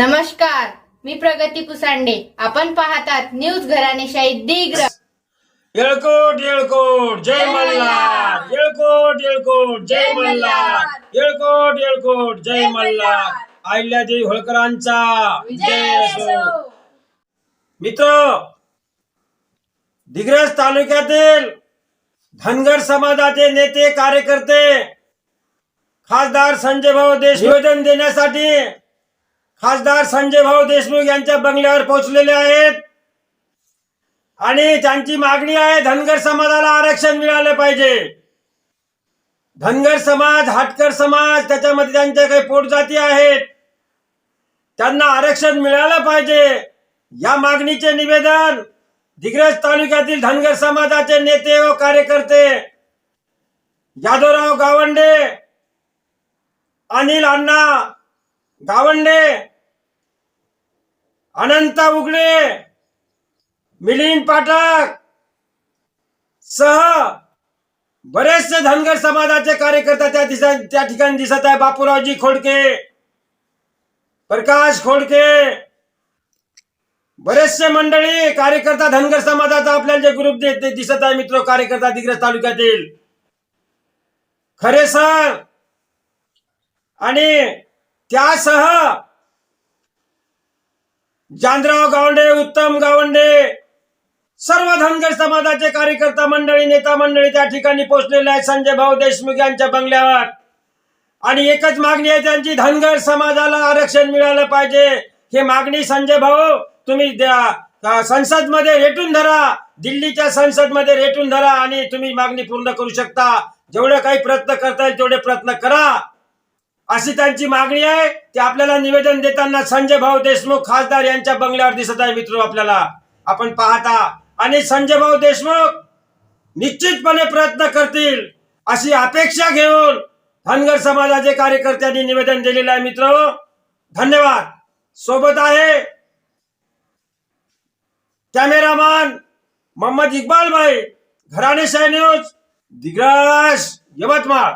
नमस्कार मी प्रगती पुसांडे आपण पाहतात न्यूज घराणेशाही दिग्र येळकोट येळकोट जय मल्हार. येळकोट येळकोट जय मल्हार. येळकोट येळकोट जय मल्हार. अहिल्यादेवी होळकरांचा. विजय असो मित्र दिग्रस तालुक्यातील धनगर समाजाचे नेते कार्यकर्ते खासदार संजय भाऊ देशमुख निवेदन देण्यासाठी खासदार संजय भाऊ देशमुख यांच्या बंगल्यावर पोहोचलेले आहेत. आणि त्यांची मागणी आहे धनगर समाजाला आरक्षण मिळालं पाहिजे. धनगर समाज हाटकर समाज त्याच्यामध्ये त्यांच्या काही पोटजाती आहेत. त्यांना आरक्षण मिळालं पाहिजे. या मागणीचे निवेदन दिग्रज तालुक्यातील धनगर समाजाचे नेते व कार्यकर्ते यादवराव गावंडे अनिल अण्णा गावंडे अनंता उगडे मिलिंद पाठक सह बरेचसे धनगर समाजाचे कार्यकर्ता त्या दिसा त्या ठिकाणी दिसत आहे. बापूरावजी खोडके प्रकाश खोडके बरेचसे मंडळी कार्यकर्ता धनगर समाजाचा आपल्याला जे ग्रुप दे- दिसत आहे मित्र कार्यकर्ता दिग्रस तालुक्यातील. खरे सर. आणि त्यासह जानराव गावंडे उत्तम गावंडे. सर्व धनगर समाजाचे कार्यकर्ता मंडळी नेता मंडळी त्या ठिकाणी पोहोचलेले आहेत. संजय भाऊ देशमुख यांच्या बंगल्यावर. आणि एकच मागणी आहे त्यांची धनगर समाजाला आरक्षण मिळालं पाहिजे. हे मागणी संजय भाऊ तुम्ही द्या. संसदमध्ये रेटून धरा. दिल्लीच्या संसदमध्ये रेटून धरा आणि तुम्ही मागणी पूर्ण करू शकता. जेवढे काही प्रयत्न करता येईल तेवढे प्रयत्न करा. अशी त्यांची मागणी आहे ते आपल्याला निवेदन देताना संजय भाऊ देशमुख खासदार यांच्या बंगल्यावर दिसत आहे मित्र आपल्याला. आपण पाहता. आणि संजय भाऊ देशमुख निश्चितपणे प्रयत्न करतील अशी अपेक्षा घेऊन धनगर समाजाचे कार्यकर्त्यांनी निवेदन दिलेलं आहे मित्र. धन्यवाद. सोबत आहे कॅमेरामॅन मोहम्मद इक्बाल भाई. घराणे शाय न्यूज. दिग्राश यवतमाळ.